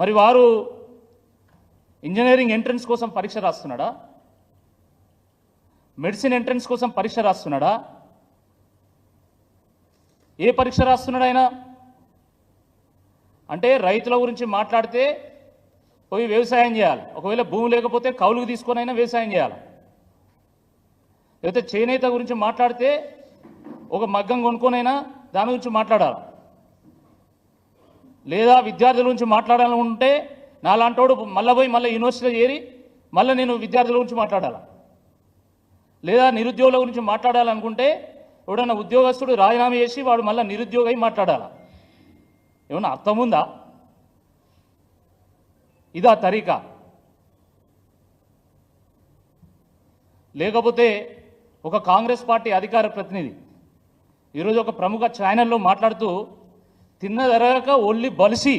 మరి వారు engineering entrance కోసం పరీక్ష రాస్తున్నాడా? మెడిసిన్ ఎంట్రన్స్ కోసం పరీక్ష రాస్తున్నాడా? ఏ పరీక్ష రాస్తున్నాడు ఆయన? అంటే రైతుల గురించి మాట్లాడితే పోయి వ్యవసాయం చేయాలి. ఒకవేళ భూమి లేకపోతే కౌలుకు తీసుకొని అయినా వ్యవసాయం చేయాలి. లేకపోతే చేనేత గురించి మాట్లాడితే ఒక మగ్గం కొనుక్కొనైనా దాని గురించి మాట్లాడాలి. లేదా విద్యార్థుల గురించి మాట్లాడాలనుకుంటే నాలాంటోడు మళ్ళీ పోయి మళ్ళీ యూనివర్సిటీలో చేరి మళ్ళీ నేను విద్యార్థుల గురించి మాట్లాడాలి? లేదా నిరుద్యోగుల గురించి మాట్లాడాలనుకుంటే ఎవడన్నా ఉద్యోగస్తుడు రాజీనామా చేసి వాడు మళ్ళీ నిరుద్యోగై మాట్లాడాలి? ఏమన్నా అర్థం ఉందా? ఇదా తరీకా. లేకపోతే ఒక కాంగ్రెస్ పార్టీ అధికార ప్రతినిధి ఈరోజు ఒక ప్రముఖ ఛానల్లో మాట్లాడుతూ తిన్నదరగక ఒళ్ళు బలిసి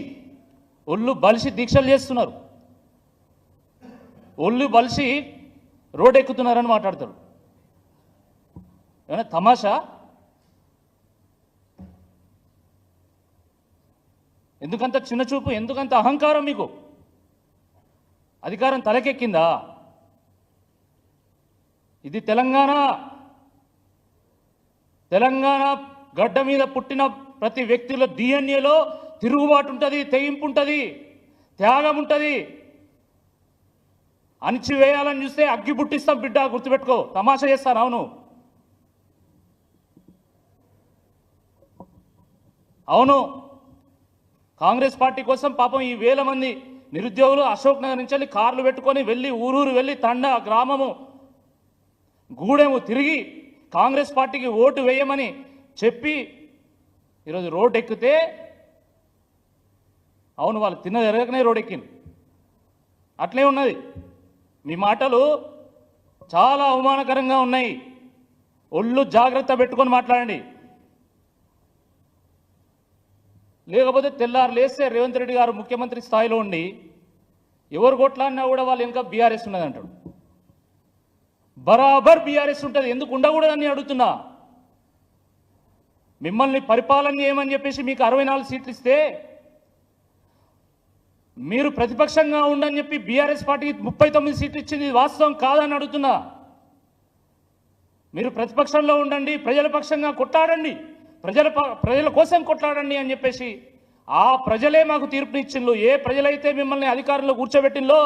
ఒళ్ళు బలిసి దీక్షలు చేస్తున్నారు. ఒళ్ళు బలిసి రోడ్ ఎక్కుతున్నారని మాట్లాడతాడు. ఏమైనా తమాషా? ఎందుకంత చిన్న చూపు ఎందుకంత అహంకారం మీకు? అధికారం తలకెక్కిందా? ఇది తెలంగాణ తెలంగాణ గడ్డ మీద పుట్టిన ప్రతి వ్యక్తుల డిఎన్ఏలో తిరుగుబాటు ఉంటుంది తెగింపు ఉంటుంది త్యాగం ఉంటుంది అణిచివేయాలని చూస్తే అగ్గి పుట్టిస్తాం బిడ్డ గుర్తుపెట్టుకో. తమాషా చేస్తాను అవును. అవును. కాంగ్రెస్ పార్టీ కోసం పాపం ఈ వేల మంది నిరుద్యోగులు అశోక్ నగర్ నుంచి వెళ్ళి కార్లు పెట్టుకొని వెళ్ళి ఊరూరు వెళ్ళి తండ గ్రామము గూడెము తిరిగి కాంగ్రెస్ పార్టీకి ఓటు వేయమని చెప్పి ఈరోజు రోడ్ ఎక్కితే అవును వాళ్ళు తిన్న జరగకనే రోడ్ ఎక్కింది అట్లే ఉన్నది. మీ మాటలు చాలా అవమానకరంగా ఉన్నాయి. ఒళ్ళు జాగ్రత్త పెట్టుకొని మాట్లాడండి. లేకపోతే తెల్లారు లేస్తే రేవంత్ రెడ్డి గారు ముఖ్యమంత్రి స్థాయిలో ఉండి ఎవరు కొట్లాడినా కూడా వాళ్ళు ఇంకా బీఆర్ఎస్ ఉన్నది అంటాడు. బరాబర్ బీఆర్ఎస్ ఉంటుంది. ఎందుకు ఉండకూడదని అడుగుతున్నా? మిమ్మల్ని పరిపాలన చేయమని చెప్పేసి మీకు అరవై నాలుగు సీట్లు ఇస్తే మీరు ప్రతిపక్షంగా ఉండని చెప్పి బీఆర్ఎస్ పార్టీకి ముప్పై తొమ్మిది సీట్లు ఇచ్చింది వాస్తవం కాదని అడుగుతున్నా. మీరు ప్రతిపక్షంలో ఉండండి ప్రజల పక్షంగా కొట్లాడండి ప్రజల ప్రజల కోసం కొట్లాడండి అని చెప్పేసి ఆ ప్రజలే మాకు తీర్పునిచ్చిండ్రు. ఏ ప్రజలైతే మిమ్మల్ని అధికారంలో కూర్చోబెట్టిందో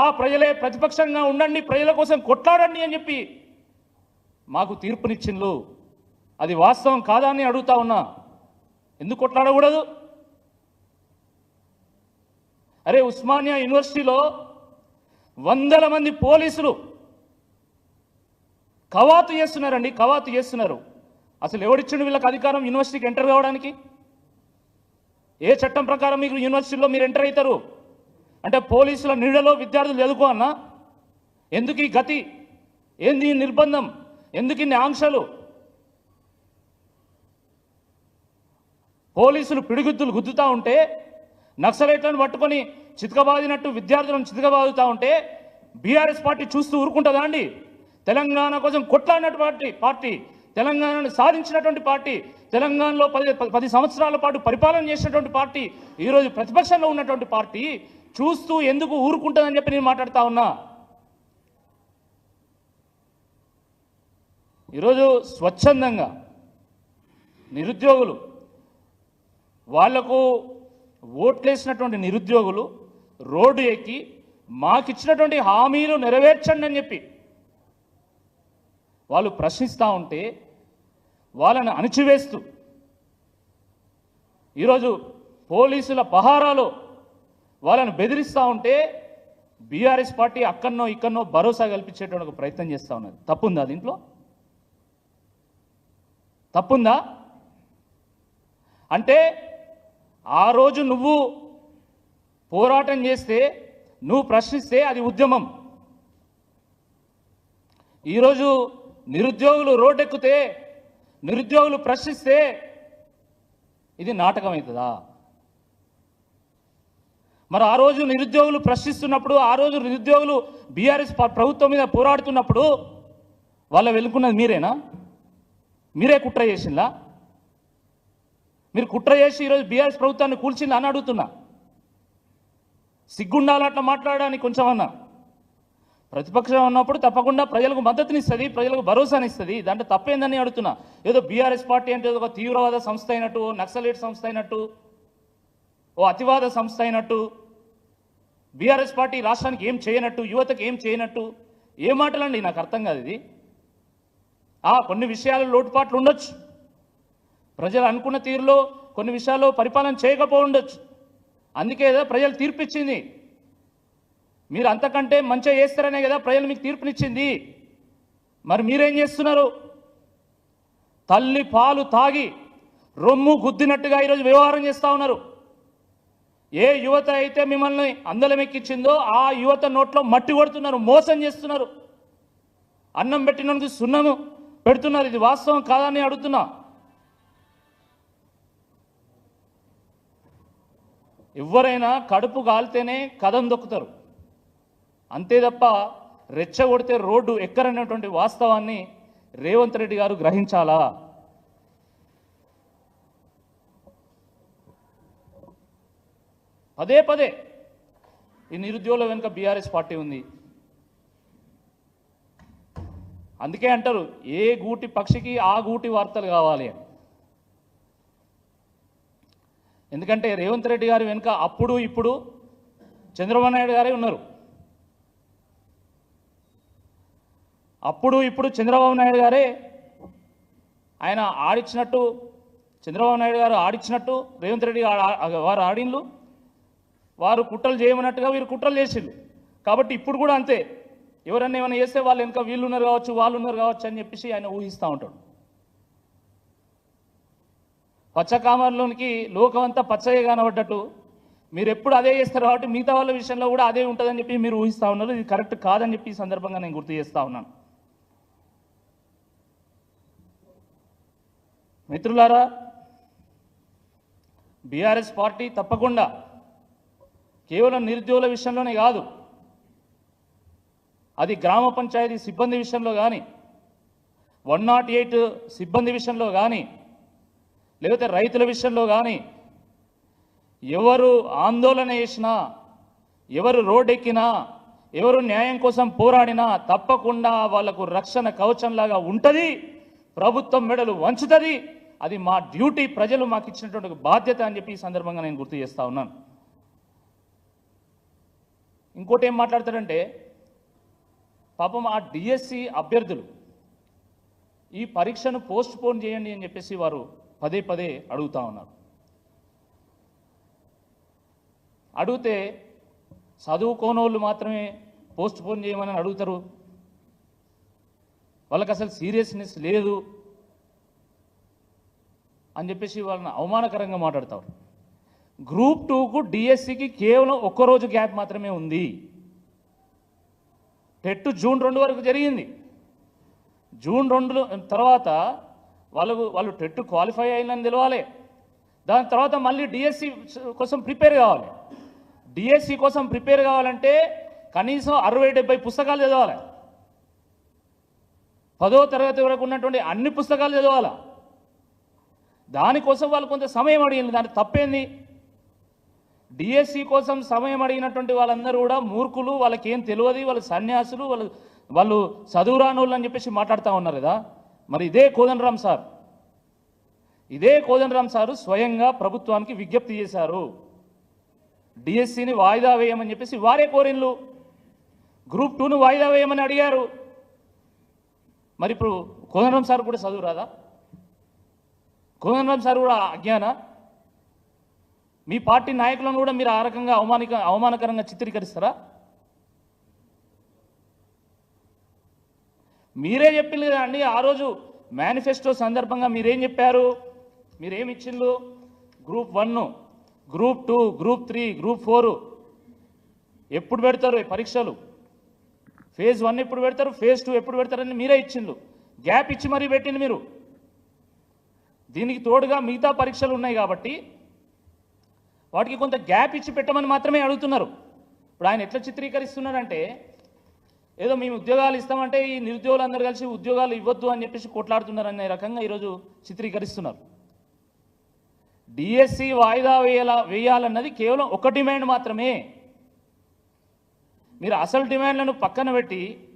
ఆ ప్రజలే ప్రతిపక్షంగా ఉండండి ప్రజల కోసం కొట్లాడండి అని చెప్పి మాకు తీర్పునిచ్చిండ్రు. అది వాస్తవం కాదా అని అడుగుతా ఉన్నా. ఎందుకు కొట్లాడకూడదు? అరే ఉస్మానియా యూనివర్సిటీలో వందల మంది పోలీసులు కవాతు చేస్తున్నారండి కవాతు చేస్తున్నారు. అసలు ఎవడిచ్చిండు వీళ్ళకి అధికారం యూనివర్సిటీకి ఎంటర్ కావడానికి? ఏ చట్టం ప్రకారం మీకు యూనివర్సిటీలో మీరు ఎంటర్ అవుతారు? అంటే పోలీసుల నీడలో విద్యార్థులు ఎదుకో అన్నా? ఎందుకు ఈ గతి? ఏంది ఈ నిర్బంధం? ఎందుకు ఇన్ని ఆంక్షలు? పోలీసులు పిడిగుద్దులు గుద్దుతూ ఉంటే నక్సలైట్లను పట్టుకొని చితకబాదినట్టు విద్యార్థులను చితకబాదుతూ ఉంటే బీఆర్ఎస్ పార్టీ చూస్తూ ఊరుకుంటుందా అండి? తెలంగాణ కోసం కొట్లాడినటువంటి పార్టీ పార్టీ తెలంగాణను సాధించినటువంటి పార్టీ తెలంగాణలో పది పది సంవత్సరాల పాటు పరిపాలన చేసినటువంటి పార్టీ ఈరోజు ప్రతిపక్షంలో ఉన్నటువంటి పార్టీ చూస్తూ ఎందుకు ఊరుకుంటుందని చెప్పి నేను మాట్లాడుతా ఉన్నా. ఈరోజు స్వచ్ఛందంగా నిరుద్యోగులు వాళ్ళకు ఓట్లేసినటువంటి నిరుద్యోగులు రోడ్డు ఎక్కి మాకిచ్చినటువంటి హామీలు నెరవేర్చండి అని చెప్పి వాళ్ళు ప్రశ్నిస్తూ ఉంటే వాళ్ళని అణిచివేస్తూ ఈరోజు పోలీసుల పహారాలో వాళ్ళని బెదిరిస్తూ ఉంటే బీఆర్ఎస్ పార్టీ అక్కడనో ఇక్కడనో భరోసా కల్పించేటువంటి ఒక ప్రయత్నం చేస్తూ ఉన్నది. తప్పుందా దీంట్లో? తప్పుందా? అంటే ఆ రోజు నువ్వు పోరాటం చేస్తే నువ్వు ప్రశ్నిస్తే అది ఉద్యమం. ఈరోజు నిరుద్యోగులు రోడ్డెక్కితే నిరుద్యోగులు ప్రశ్నిస్తే ఇది నాటకం అవుతుందా మరి ఆ రోజు నిరుద్యోగులు ప్రశ్నిస్తున్నప్పుడు ఆ రోజు నిరుద్యోగులు బీఆర్ఎస్ ప్రభుత్వం మీద పోరాడుతున్నప్పుడు వాళ్ళ వెనుకున్నది మీరేనా? మీరే కుట్ర చేసిందా మీరు కుట్ర చేసి ఈరోజు బీఆర్ఎస్ ప్రభుత్వాన్ని కూల్చింది అని అడుగుతున్నా. సిగ్గుండాలి అట్లా మాట్లాడడానికి కొంచెం అన్నా ప్రతిపక్షం ఉన్నప్పుడు తప్పకుండా ప్రజలకు మద్దతునిస్తుంది ప్రజలకు భరోసానిస్తుంది దాంట్లో తప్పేందని అడుగుతున్నా. ఏదో బీఆర్ఎస్ పార్టీ అంటే ఒక తీవ్రవాద సంస్థ అయినట్టు ఓ నక్సలైట్ సంస్థ అయినట్టు ఓ అతివాద సంస్థ అయినట్టు బీఆర్ఎస్ పార్టీ రాష్ట్రానికి ఏం చేయనట్టు యువతకు ఏం చేయనట్టు ఏ మాటలండి? నాకు అర్థం కాదు ఇది. ఆ కొన్ని విషయాలు లోటుపాట్లు ఉండొచ్చు. ప్రజలు అనుకున్న తీరులో కొన్ని విషయాల్లో పరిపాలన చేయకపో ఉండొచ్చు అందుకే కదా ప్రజలు తీర్పిచ్చింది. మీరు అంతకంటే మంచిగా చేస్తారనే కదా ప్రజలు మీకు తీర్పునిచ్చింది. మరి మీరేం చేస్తున్నారు? తల్లి పాలు తాగి రొమ్ము గుద్దినట్టుగా ఈరోజు వ్యవహారం చేస్తూ ఉన్నారు. ఏ యువత అయితే మిమ్మల్ని అందలం ఆ యువత నోట్లో మట్టి కొడుతున్నారు మోసం చేస్తున్నారు. అన్నం పెట్టినందుకు సున్నము పెడుతున్నారు. ఇది వాస్తవం కాదని అడుగుతున్నా. ఎవరైనా కడుపు గాలితేనే కథం దొక్కుతారు. అంతే తప్ప రెచ్చగొడితే రోడ్డు ఎక్కరనేటువంటి వాస్తవాన్ని రేవంత్ రెడ్డి గారు గ్రహించాలా? పదే పదే ఈ నిరుద్యోగుల వెనుక బీఆర్ఎస్ పార్టీ ఉంది. అందుకే అంటారు ఏ గూటి పక్షికి ఆ గూటి వార్తలు కావాలి అని. ఎందుకంటే రేవంత్ రెడ్డి గారు వెనుక అప్పుడు ఇప్పుడు చంద్రబాబు నాయుడు గారే ఉన్నారు. అప్పుడు ఇప్పుడు చంద్రబాబు నాయుడు గారే ఆయన ఆడిచ్చినట్టు చంద్రబాబు నాయుడు గారు ఆడిచ్చినట్టు రేవంత్ రెడ్డి వారు ఆడిన్లు వారు కుట్రలు చేయమన్నట్టుగా వీరు కుట్రలు చేసిండు కాబట్టి ఇప్పుడు కూడా అంతే. ఎవరన్నా ఏమైనా చేస్తే వాళ్ళు వెనక వీళ్ళు ఉన్నారు కావచ్చు వాళ్ళు ఉన్నారు కావచ్చు అని చెప్పేసి ఆయన ఊహిస్తూ ఉంటాడు. పచ్చకామర్లోనికి లోకం అంతా పచ్చగా కనబడ్డట్టు. మీరు ఎప్పుడు అదే చేస్తారు కాబట్టి మిగతా వాళ్ళ విషయంలో కూడా అదే ఉంటుందని చెప్పి మీరు ఊహిస్తూ ఉన్నారు. ఇది కరెక్ట్ కాదని చెప్పి ఈ సందర్భంగా నేను గుర్తు చేస్తూ ఉన్నాను. మిత్రులారా బీఆర్ఎస్ పార్టీ తప్పకుండా కేవలం నిరుద్యోగుల విషయంలోనే కాదు అది గ్రామ పంచాయతీ సిబ్బంది విషయంలో కానీ వన్ నాట్ ఎయిట్ సిబ్బంది విషయంలో కానీ లేకపోతే రైతుల విషయంలో కానీ ఎవరు ఆందోళన చేసినా ఎవరు రోడ్డెక్కినా ఎవరు న్యాయం కోసం పోరాడినా తప్పకుండా వాళ్ళకు రక్షణ కవచంలాగా ఉంటుంది ప్రభుత్వం మెడలు వంచుతుంది. అది మా డ్యూటీ ప్రజలు మాకు ఇచ్చినటువంటి బాధ్యత అని చెప్పి ఈ సందర్భంగా నేను గుర్తు చేస్తా ఉన్నాను. ఇంకోటి ఏం మాట్లాడతాడంటే పాపం ఆ డిఎస్సి అభ్యర్థులు ఈ పరీక్షను పోస్ట్ పోన్ చేయండి అని చెప్పేసి వారు పదే పదే అడుగుతా ఉన్నారు అడిగితే చదువుకోనోళ్ళు మాత్రమే పోస్ట్ పోన్ చేయమని అడుగుతారు. వాళ్ళకి అసలు సీరియస్నెస్ లేదు అని చెప్పేసి వాళ్ళని అవమానకరంగా మాట్లాడతారు. గ్రూప్ టూకు డిఎస్సికి కేవలం ఒక్కరోజు గ్యాప్ మాత్రమే ఉంది. టెట్ జూన్ రెండు వరకు జరిగింది. జూన్ రెండు తర్వాత వాళ్ళు వాళ్ళు టెట్ క్వాలిఫై అయిందని తెలవాలి. దాని తర్వాత మళ్ళీ డిఎస్సి కోసం ప్రిపేర్ కావాలి. డిఎస్సి కోసం ప్రిపేర్ కావాలంటే కనీసం అరవై డెబ్బై పుస్తకాలు చదవాలి. పదో తరగతి వరకు ఉన్నటువంటి అన్ని పుస్తకాలు చదవాలా. దానికోసం వాళ్ళు కొంత సమయం అడిగింది. దాని తప్పేంది? డిఎస్సి కోసం సమయం అడిగినటువంటి వాళ్ళందరూ కూడా మూర్ఖులు. వాళ్ళకి ఏం తెలియదు వాళ్ళు సన్యాసులు. వాళ్ళు వాళ్ళు చదువురానోళ్ళు అని చెప్పేసి మాట్లాడుతూ ఉన్నారు కదా. మరి ఇదే కోదండరామ్ సార్. ఇదే కోదండరామ్ సారు స్వయంగా ప్రభుత్వానికి విజ్ఞప్తి చేశారు. డిఎస్సిని వాయిదా వేయమని చెప్పేసి వారే కోరిన్లు. గ్రూప్ టూను వాయిదా వేయమని అడిగారు. మరి ఇప్పుడు కోదండరామ్ సార్ కూడా చదువు రాదా? కోదండరామ్ సార్ కూడా అజ్ఞాన? మీ పార్టీ నాయకులను కూడా మీరు ఆ రకంగా అవమానిక అవమానకరంగా చిత్రీకరిస్తారా? మీరే చెప్పింది కదా అండి ఆ రోజు మేనిఫెస్టో సందర్భంగా మీరేం చెప్పారు? మీరేమి ఇచ్చిండ్రు group one group two group three group four ఎప్పుడు పెడతారు పరీక్షలు? ఫేజ్ వన్ ఎప్పుడు పెడతారు? ఫేజ్ టూ ఎప్పుడు పెడతారని మీరే ఇచ్చిండ్రు. గ్యాప్ ఇచ్చి మరీ పెట్టింది మీరు. దీనికి తోడుగా మిగతా పరీక్షలు ఉన్నాయి కాబట్టి వాటికి కొంత గ్యాప్ ఇచ్చి పెట్టమని మాత్రమే అడుగుతున్నారు. ఇప్పుడు ఆయన ఎట్లా చిత్రీకరిస్తున్నారంటే ఏదో మేము ఉద్యోగాలు ఇస్తామంటే ఈ నిరుద్యోగులందరూ కలిసి ఉద్యోగాలు ఇవ్వద్దు అని చెప్పేసి కొట్లాడుతున్నారు అనే రకంగా ఈరోజు చిత్రీకరిస్తున్నారు. డిఎస్సి వాయిదా వేయాల వేయాలన్నది కేవలం ఒక డిమాండ్ మాత్రమే. మీరు అసలు డిమాండ్లను పక్కన పెట్టి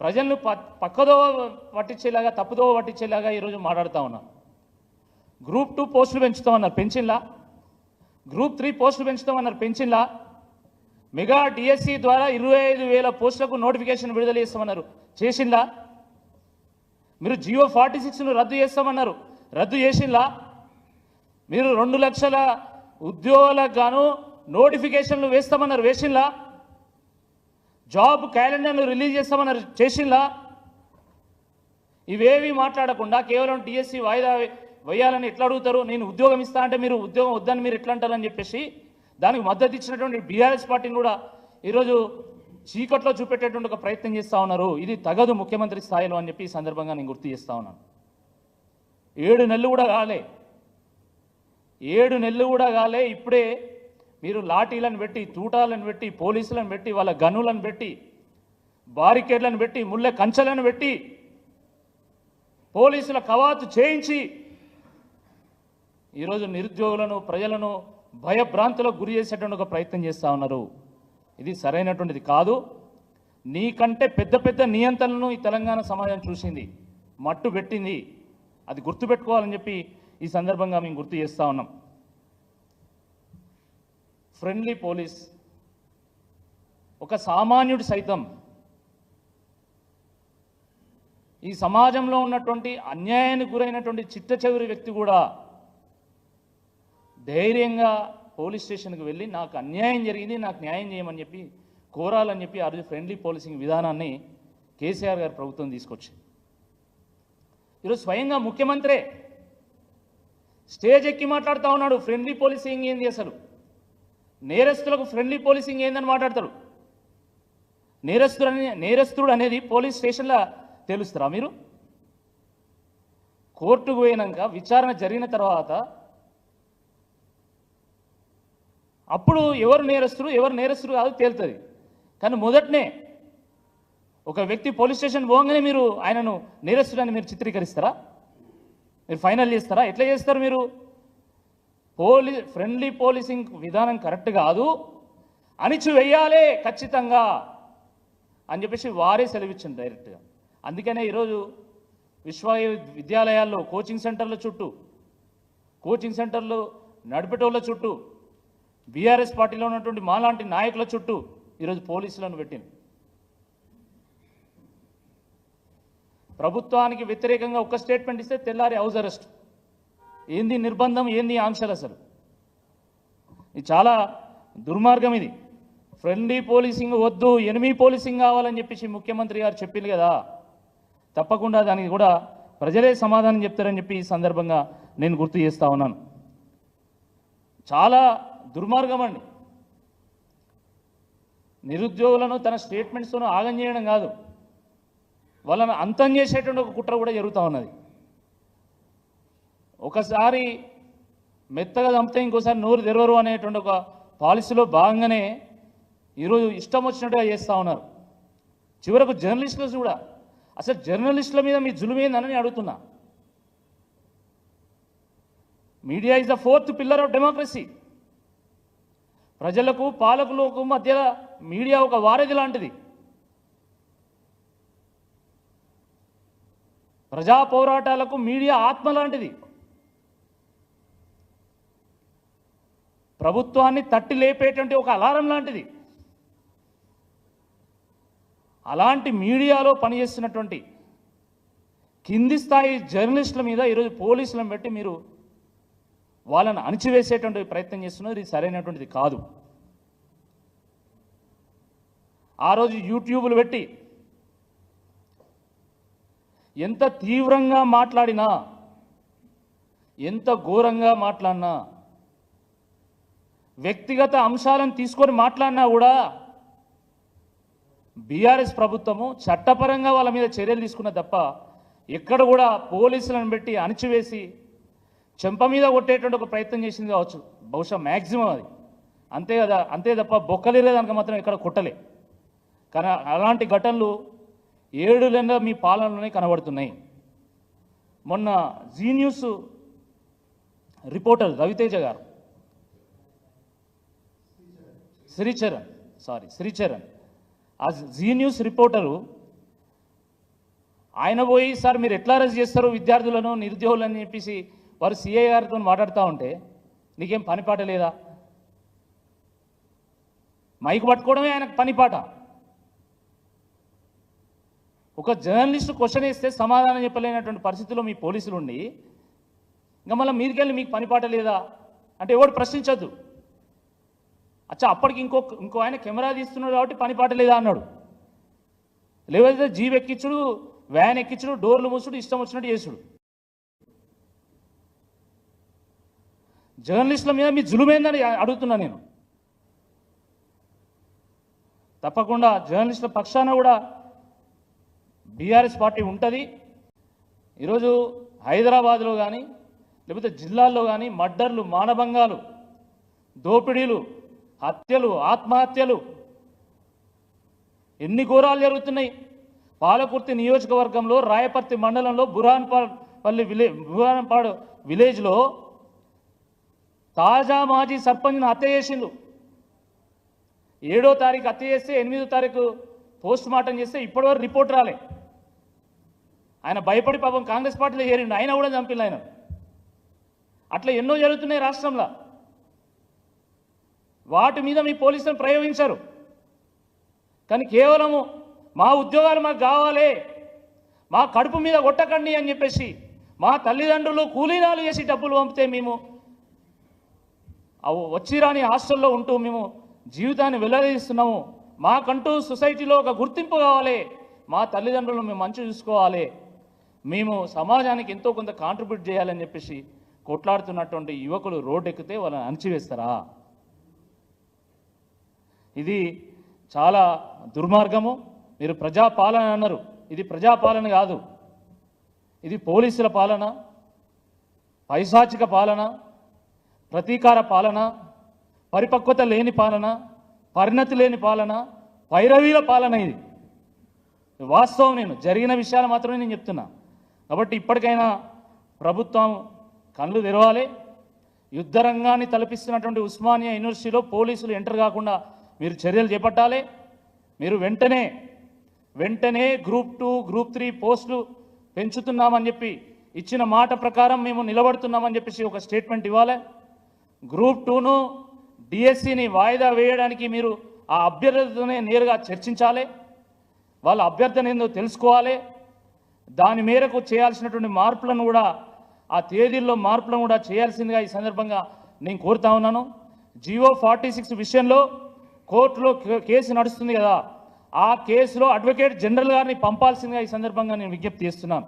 ప్రజలను ప- పక్కదో పట్టించేలాగా తప్పుదో పట్టించేలాగా ఈరోజు మాట్లాడుతూ ఉన్నారు. గ్రూప్ టూ పోస్టులు పెంచుతామన్నారు పెంచిన్లా గ్రూప్ త్రీ పోస్టులు పెంచుతామన్నారు పెంచిన్లా మెగా డిఎస్సి ద్వారా ఇరవై ఐదు వేల పోస్టులకు నోటిఫికేషన్ విడుదల చేస్తామన్నారు. చేసిందా? మీరు జియో ఫార్టీ సిక్స్ను రద్దు చేస్తామన్నారు. రద్దు చేసిందా? మీరు రెండు లక్షల ఉద్యోగులకు గాను నోటిఫికేషన్లు వేస్తామన్నారు. వేసిందా? జాబ్ క్యాలెండర్ను రిలీజ్ చేస్తామన్నారు. చేసిందా? ఇవేవి మాట్లాడకుండా కేవలం డిఎస్సి వాయిదా వేయాలని ఎట్లా అడుగుతారు? నేను ఉద్యోగం ఇస్తా అంటే మీరు ఉద్యోగం వద్దని మీరు ఎట్లా అంటారని చెప్పేసి దానికి మద్దతు ఇచ్చినటువంటి బీఆర్ఎస్ పార్టీని కూడా ఈరోజు చీకట్లో చూపెట్టేటువంటి ఒక ప్రయత్నం చేస్తా ఉన్నారు. ఇది తగదు ముఖ్యమంత్రి స్థాయిలో అని చెప్పి ఈ సందర్భంగా నేను గుర్తు చేస్తా ఉన్నాను. ఏడు నెలలు కూడా కాలే. ఏడు నెలలు కూడా కాలే. ఇప్పుడే మీరు లాఠీలను పెట్టి తూటాలను పెట్టి పోలీసులను పెట్టి వాళ్ళ గనులను పెట్టి బారికేడ్లను పెట్టి ముళ్ళె కంచెలను పెట్టి పోలీసుల కవాతు చేయించి ఈరోజు నిరుద్యోగులను ప్రజలను భయభ్రాంతులకు గురి చేసేటువంటి ఒక ప్రయత్నం చేస్తూ ఉన్నారు. ఇది సరైనటువంటిది కాదు. నీకంటే పెద్ద పెద్ద నియంత్రణలను ఈ తెలంగాణ సమాజం చూసింది. మట్టు పెట్టింది. అది గుర్తుపెట్టుకోవాలని చెప్పి ఈ సందర్భంగా మేము గుర్తు చేస్తూ ఉన్నాం. ఫ్రెండ్లీ పోలీస్ ఒక సామాన్యుడు సైతం ఈ సమాజంలో ఉన్నటువంటి అన్యాయానికి గురైనటువంటి చిట్ట వ్యక్తి కూడా ధైర్యంగా పోలీస్ స్టేషన్కి వెళ్ళి నాకు అన్యాయం జరిగింది నాకు న్యాయం చేయమని చెప్పి కోరాలని చెప్పి ఆ రోజు ఫ్రెండ్లీ పోలీసింగ్ విధానాన్ని కేసీఆర్ గారి ప్రభుత్వం తీసుకొచ్చింది. ఈరోజు స్వయంగా ముఖ్యమంత్రే స్టేజ్ ఎక్కి మాట్లాడుతూ ఉన్నాడు. ఫ్రెండ్లీ పోలీసింగ్ ఏంది అసలు? నేరస్తులకు ఫ్రెండ్లీ పోలీసింగ్ ఏందని మాట్లాడతాడు నేరస్తుడు అనే నేరస్తుడు అనేది పోలీస్ స్టేషన్లో తెలుస్తారా మీరు? కోర్టుకు పోయినాక విచారణ జరిగిన తర్వాత అప్పుడు ఎవరు నేరస్తురు ఎవరు నేరస్తురు కాదు తేలుతుంది. కానీ మొదటనే ఒక వ్యక్తి పోలీస్ స్టేషన్ పోగానే మీరు ఆయనను నేరస్తుడని మీరు చిత్రీకరిస్తారా? మీరు ఫైనల్ చేస్తారా? ఎట్లా చేస్తారు మీరు? పోలీ ఫ్రెండ్లీ పోలీసింగ్ విధానం కరెక్ట్ కాదు. అణిచివేయాలే ఖచ్చితంగా అని చెప్పేసి వారే సెలవిచ్చింది డైరెక్ట్గా. అందుకనే ఈరోజు విశ్వ విద్యాలయాల్లో కోచింగ్ సెంటర్ల చుట్టూ కోచింగ్ సెంటర్లు నడిపేటోళ్ళ చుట్టూ బీఆర్ఎస్ పార్టీలో ఉన్నటువంటి మాలాంటి నాయకుల చుట్టూ ఈరోజు పోలీసులను పెట్టింది. ప్రభుత్వానికి వ్యతిరేకంగా ఒక్క స్టేట్మెంట్ ఇస్తే తెల్లారి హౌస్ అరెస్ట్. ఏంది నిర్బంధం ఏంది ఆంక్షలు అసలు? ఇది చాలా దుర్మార్గం ఇది. ఫ్రెండ్లీ పోలీసింగ్ వద్దు ఎనిమిది పోలీసింగ్ కావాలని చెప్పేసి ముఖ్యమంత్రి గారు చెప్పింది కదా. తప్పకుండా దానికి కూడా ప్రజలే సమాధానం చెప్తారని చెప్పి ఈ సందర్భంగా నేను గుర్తు చేస్తా ఉన్నాను. చాలా దుర్మార్గం అండి నిరుద్యోగులను తన స్టేట్మెంట్స్తోనూ ఆగం చేయడం కాదు. వాళ్ళను అంతం చేసేటువంటి ఒక కుట్ర కూడా జరుగుతూ ఉన్నది. ఒకసారి మెత్తగా చంపితే ఇంకోసారి నోరు తెరవరు అనేటువంటి ఒక పాలసీలో భాగంగానే ఈరోజు ఇష్టం వచ్చినట్టుగా చేస్తూ ఉన్నారు. చివరకు జర్నలిస్టులు కూడా. అసలు జర్నలిస్టుల మీద మీ జులుమేందని అడుగుతున్నా. Media is the fourth pillar of democracy. ప్రజలకు పాలకులకు మధ్య మీడియా ఒక వారధి లాంటిది. ప్రజా పోరాటాలకు మీడియా ఆత్మ లాంటిది. ప్రభుత్వాన్ని తట్టి లేపేటువంటి ఒక అలారం లాంటిది. అలాంటి మీడియాలో పనిచేస్తున్నటువంటి కింది స్థాయి జర్నలిస్టుల మీద ఈరోజు పోలీసులను పెట్టి మీరు వాళ్ళని అణిచివేసేటువంటి ప్రయత్నం చేస్తున్నారు ఇది సరైనటువంటిది కాదు. ఆ రోజు యూట్యూబ్లు పెట్టి ఎంత తీవ్రంగా మాట్లాడినా ఎంత ఘోరంగా మాట్లాడినా వ్యక్తిగత అంశాలను తీసుకొని మాట్లాడినా కూడా బీఆర్ఎస్ ప్రభుత్వము చట్టపరంగా వాళ్ళ మీద చర్యలు తీసుకున్న తప్ప ఎక్కడ కూడా పోలీసులను పెట్టి అణిచివేసి చెంప మీద కొట్టేటువంటి ఒక ప్రయత్నం చేసింది కావచ్చు. బహుశా మ్యాక్సిమం అది. అంతే కదా అంతే తప్ప బొక్కలేదానికి మాత్రం ఎక్కడ కొట్టలే. కానీ అలాంటి ఘటనలు ఏడు నెలల మీ పాలనలోనే కనబడుతున్నాయి. మొన్న జీ న్యూస్ రిపోర్టర్ రవితేజ గారు. శ్రీచరణ్ సారీ శ్రీచరణ్. ఆ జీ న్యూస్ రిపోర్టరు ఆయన పోయి సార్ మీరు ఎట్లా అరెస్ట్ చేస్తారు విద్యార్థులను నిరుద్యోగులను చెప్పేసి వారు సిఐ గారితో మాట్లాడుతూ ఉంటే నీకేం పనిపాట లేదా? మైకు పట్టుకోవడమే ఆయనకు పనిపాట ఒక జర్నలిస్ట్ క్వశ్చన్ వేస్తే సమాధానం చెప్పలేనటువంటి పరిస్థితిలో మీ పోలీసులు ఉండి ఇంకా మళ్ళీ మీరుకెళ్ళి మీకు పనిపాట లేదా? అంటే ఎవడు ప్రశ్నించద్దు. అచ్చా అప్పటికి ఇంకో ఇంకో ఆయన కెమెరా తీస్తున్నాడు కాబట్టి పనిపాట లేదా అన్నాడు. లేకపోతే జీప్ ఎక్కించుడు వ్యాన్ ఎక్కించుడు డోర్లు మూసుడు ఇష్టం వచ్చినట్టు చేసుడు. జర్నలిస్టుల మీద మీ జులుమైందని అడుగుతున్నా నేను. తప్పకుండా జర్నలిస్టుల పక్షాన కూడా బీఆర్ఎస్ పార్టీ ఉంటుంది. ఈరోజు హైదరాబాద్లో కానీ లేకపోతే జిల్లాల్లో కానీ మర్డర్లు మానభంగాలు దోపిడీలు హత్యలు ఆత్మహత్యలు ఎన్ని ఘోరాలు జరుగుతున్నాయి. పాలకుర్తి నియోజకవర్గంలో రాయపర్తి మండలంలో బురాన్పల్లి విలే బురాన్పాడు విలేజ్లో తాజా మాజీ సర్పంచ్ను హత్య చేసిండు ఏడో తారీఖు హత్య చేస్తే ఎనిమిదో తారీఖు పోస్ట్ మార్టం చేస్తే ఇప్పటివరకు రిపోర్ట్ రాలే. ఆయన భయపడి పాపం కాంగ్రెస్ పార్టీలో చేరిండు. ఆయన కూడా చంపిల్లు ఆయన. అట్లా ఎన్నో జరుగుతున్నాయి రాష్ట్రంలో. వాటి మీద మీ పోలీసులను ప్రయోగించారు. కానీ కేవలము మా ఉద్యోగాలు మాకు కావాలి. మా కడుపు మీద కొట్టకండి అని చెప్పేసి మా తల్లిదండ్రులు కూలీనాలు చేసి డబ్బులు పంపితే మేము అవు హాస్టల్లో ఉంటూ మేము జీవితాన్ని వెల్లదీస్తున్నాము మాకంటూ సొసైటీలో ఒక గుర్తింపు కావాలి. మా తల్లిదండ్రులను మేము మంచి చూసుకోవాలి. మేము సమాజానికి ఎంతో కొంత కాంట్రిబ్యూట్ చేయాలని చెప్పేసి కొట్లాడుతున్నటువంటి యువకులు రోడ్డు ఎక్కితే వాళ్ళని అణచివేస్తారా? ఇది చాలా దుర్మార్గము. మీరు ప్రజాపాలన అన్నారు. ఇది ప్రజాపాలన కాదు. ఇది పోలీసుల పాలన. పైశాచిక పాలన. ప్రతీకార పాలన పరిపక్వత లేని పాలన పరిణతి లేని పాలన పైరవీల పాలన ఇది. వాస్తవం నేను జరిగిన విషయాలు మాత్రమే నేను చెప్తున్నా. కాబట్టి ఇప్పటికైనా ప్రభుత్వం కళ్ళు తెరవాలి. యుద్ధ రంగాన్ని తలపిస్తున్నటువంటి ఉస్మానియా యూనివర్సిటీలో పోలీసులు ఎంటర్ కాకుండా మీరు చర్యలు చేపట్టాలి. మీరు వెంటనే వెంటనే గ్రూప్ టూ గ్రూప్ త్రీ పోస్టులు పెంచుతున్నామని చెప్పి ఇచ్చిన మాట ప్రకారం మేము నిలబడుతున్నామని చెప్పేసి ఒక స్టేట్మెంట్ ఇవ్వాలి. గ్రూప్ టూను డిఎస్సిని వాయిదా వేయడానికి మీరు ఆ అభ్యర్థితోనే నేరుగా చర్చించాలి. వాళ్ళ అభ్యర్థన ఏందో తెలుసుకోవాలి. దాని మేరకు చేయాల్సినటువంటి మార్పులను కూడా ఆ తేదీల్లో మార్పులను కూడా చేయాల్సిందిగా ఈ సందర్భంగా నేను కోరుతా ఉన్నాను. జియో ఫార్టీ సిక్స్ విషయంలో కోర్టులో కేసు నడుస్తుంది కదా ఆ కేసులో అడ్వకేట్ జనరల్ గారిని పంపాల్సిందిగా ఈ సందర్భంగా నేను విజ్ఞప్తి చేస్తున్నాను.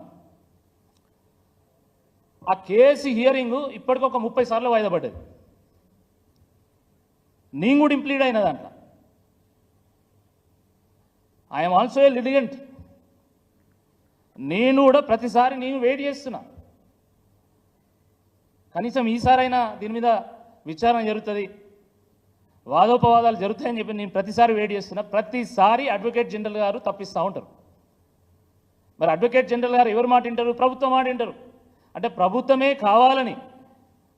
ఆ కేసు హియరింగ్ ఇప్పటికొక ముప్పై సార్లు వాయిదా పడ్డది. నేను కూడా ఇంప్లీడ్ అయిన దాంట్లో. ఐఎమ్ ఆల్సో ఏ లిటిగెంట్ నేను కూడా ప్రతిసారి నేను వెయిట్ చేస్తున్నా. కనీసం ఈసారైనా దీని మీద విచారణ జరుగుతుంది. వాదోపవాదాలు జరుగుతాయని చెప్పి నేను ప్రతిసారి వెయిట్ చేస్తున్నా. ప్రతిసారి అడ్వకేట్ జనరల్ గారు తప్పిస్తూ ఉంటారు. మరి అడ్వకేట్ జనరల్ గారు ఎవరు మాట వింటారు? ప్రభుత్వం మాట వింటారు. అంటే ప్రభుత్వమే కావాలని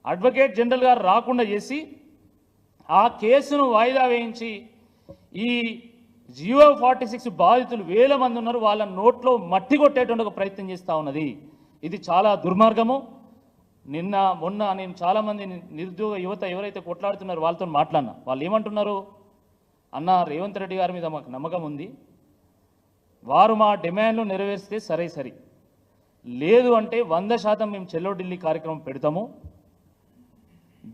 అడ్వకేట్ జనరల్ గారు రాకుండా చేసి ఆ కేసును వాయిదా వేయించి ఈ జియో ఫార్టీ సిక్స్ బాధితులు వేల మంది ఉన్నారు. వాళ్ళ నోట్లో మట్టి కొట్టేటువంటి ఒక ప్రయత్నం చేస్తూ ఉన్నది. ఇది చాలా దుర్మార్గము. నిన్న మొన్న నేను చాలామంది నిరుద్యోగ యువత ఎవరైతే కొట్లాడుతున్నారో వాళ్ళతో మాట్లాడినా. వాళ్ళు ఏమంటున్నారు? అన్న రేవంత్ రెడ్డి గారి మీద మాకు నమ్మకం ఉంది. వారు మా డిమాండ్లు నెరవేరిస్తే సరే సరే. లేదు అంటే వంద శాతం మేము చెల్లో ఢిల్లీ కార్యక్రమం పెడతాము.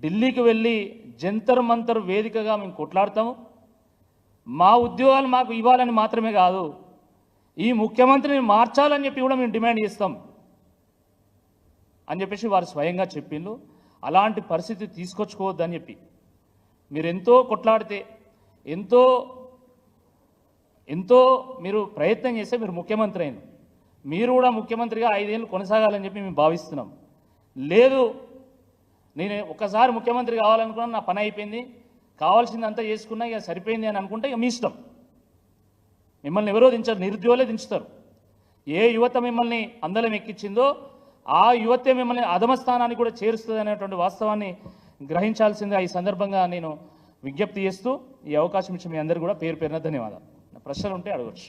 ఢిల్లీకి వెళ్ళి జంతర్ మంతర్ వేదికగా మేము కొట్లాడతాము. మా ఉద్యోగాలు మాకు ఇవ్వాలని మాత్రమే కాదు ఈ ముఖ్యమంత్రిని మార్చాలని చెప్పి కూడా మేము డిమాండ్ చేస్తాం అని చెప్పేసి వారు స్వయంగా చెప్పిండ్రు. అలాంటి పరిస్థితి తీసుకొచ్చుకోవద్దని చెప్పి. మీరు ఎంతో కొట్లాడితే ఎంతో ఎంతో మీరు ప్రయత్నం చేస్తే మీరు ముఖ్యమంత్రి అయిన మీరు కూడా ముఖ్యమంత్రిగా ఐదేళ్ళు కొనసాగాలని చెప్పి మేము భావిస్తున్నాం. లేదు నేను ఒకసారి ముఖ్యమంత్రి కావాలనుకున్నాను నా పని అయిపోయింది. కావాల్సిందంతా చేసుకున్నా ఇక సరిపోయింది అని అనుకుంటే ఇక మీ ఇష్టం. మిమ్మల్ని ఎవరో దించరు నిరుద్యోగులే దించుతారు. ఏ యువత మిమ్మల్ని అందలం ఎక్కించిందో ఆ యువతే మిమ్మల్ని అధమస్థానానికి కూడా చేరుస్తుంది అనేటువంటి వాస్తవాన్ని గ్రహించాల్సిందిగా ఈ సందర్భంగా నేను విజ్ఞప్తి చేస్తూ ఈ అవకాశం ఇచ్చి మీ అందరికీ కూడా పేరు పేరున ధన్యవాదాలు. ప్రశ్నలు ఉంటే అడగచ్చు.